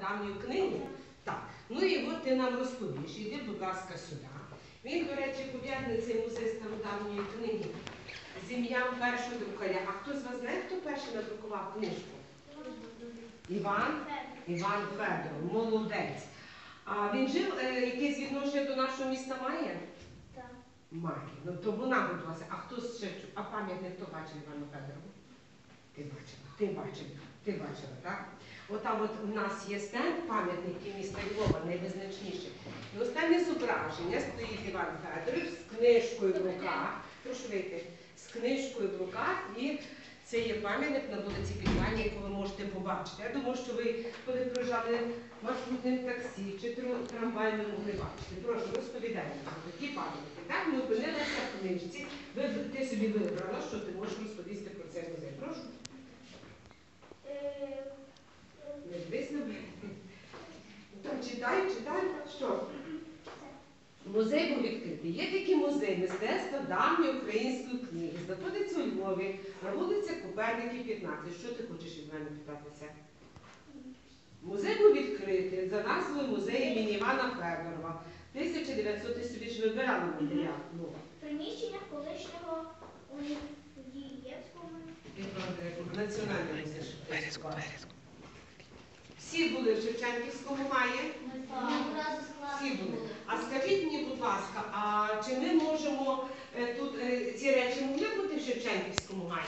давньої книги? Так. Ну і от ти нам розповіш. Іди, будь ласка, сюди. Він, до речі, пов'язаний цей музей стародавньої книги з ім'ям першого друкаря. А хто з вас знає, хто перший надрукував книжку? Іван? Іван Федоров, молодець. А він жив, е, якесь відношення до нашого міста має? Так. Має. Ну то вона, будь ласка, а хто ще, а пам'ятник хто бачив Івану Федорову? Ти бачила, ти бачила, ти бачила, так? Отам от у нас є стенд пам'ятників міста Львова, найвизначніший. І останнє зображення стоїть Іван Федорович з книжкою в руках. Прошу вийти, з книжкою в руках і це є пам'ятник на вулиці Підвальній, яку ви можете побачити. Я думаю, що ви, коли проїжджали маршрутним таксі чи ви могли бачити. Прошу, розповідайте про такі пам'ятники. Так, ми опинилися в книжці. Ви, ти собі вибрала, що ти можеш розповісти про цей музей. Прошу. Не дивись на мене. Там читай, читай. Що? Музей був відкритий. Є такий музей мистецтва давньої української книги. Знаходиться у Львові на вулиці Коперників, 15. Що ти хочеш від мене питатися? Музей був відкритий за назвою музею імені Івана Федорова. 1900 ти собі ж вибирала матеріал. Ну, Приміщення колишнього Унієвського Національний музей Всі були в Шевченківському маї. Всі були. А скажіть мені, будь ласка, а чи ми можемо е, тут е, ці речі могли бути в Шевченківському гаї?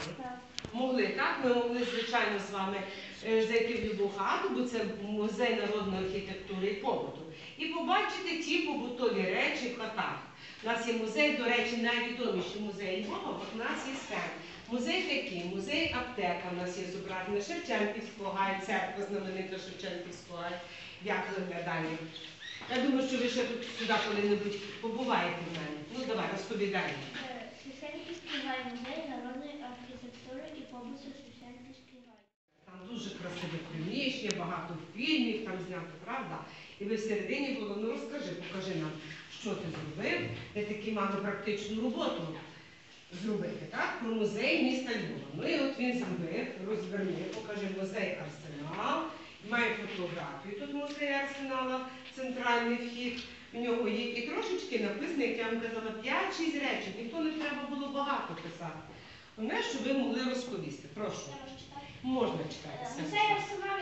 Могли, так? Ми могли, звичайно, з вами е, зайти в любу хату, бо це музей народної архітектури і побуту. І побачити ті побутові речі в хатах. У нас є музей, до речі, найвідоміший музей Львова, бо в нас є стенд. Музей такий, музей аптека у нас є зображена Шевченківського гаю, церква знаменита Шевченківського гаю. Як виглядає? Я думаю, що ви ще тут сюди коли-небудь побуваєте в мене. Ну давай, розповідай. Шевченківський гай музей народної архітектури і побуту Шевченківський гай. Там дуже красиве приміщення, багато фільмів там знято, правда? І ви всередині було, ну розкажи, покажи нам, що ти зробив, де такі мали практичну роботу зробити, так? Про музей міста Львова. Ну і от він зробив, розверни, покажи музей Арсенал. Має фотографію. Тут музей Арсенала, центральний вхід. В нього є і трошечки написано, як я вам казала, 5-6 речень. Ніхто не треба було багато писати. Головне, щоб ви могли розповісти. Прошу. Можна читати. Музей Арсенал